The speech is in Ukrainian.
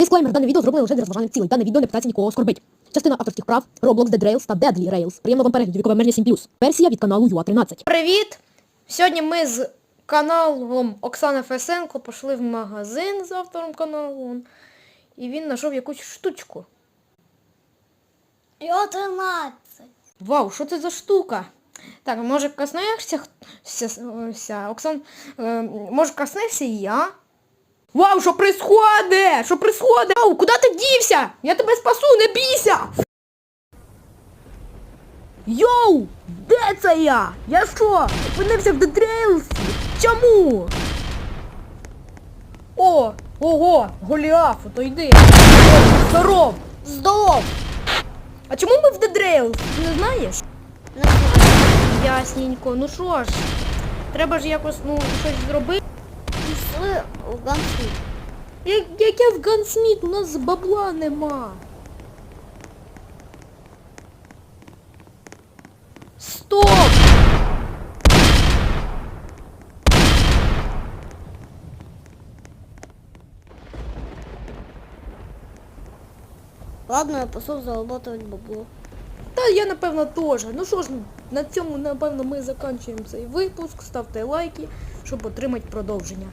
Дисклеймер, дане відео зроблене лише для розважальних цілей. Дане відео не питається нікого оскорбить. Частина авторських прав, Roblox, Dead Rails та Deadly Rails. Приємного вам перегляду, вікове мережа 7+. Версія від каналу UA13. Привіт! Сьогодні ми з каналом Оксана Фесенко пішли в магазин з автором каналу. І він знайшов якусь штучку. Його 13. Вау, що це за штука? Так, може коснешся ся- ся, Оксан, е, може коснешся і я? Вау, що происходить? Що происходить? Вау, куди ти дівся? Я тебе спасу, не бійся! Йоу! Де це я? Я що? Опинився в Дедрейлсі? Чому? О! Ого! Голіаф, то йди! Здоров! Здоров. А чому ми в Дедрейлс? Ти не знаєш? Не знаю. Ясненько, ну що ж, треба ж якось ну, щось зробити. Пішли в гансу. Як, яке в Гансміт, у нас бабла нема. Стоп! Ладно, я пішов заработать бабло. Та я напевно теж. Ну що ж, на цьому напевно ми закінчуємо цей випуск. Ставте лайки, щоб отримати продовження.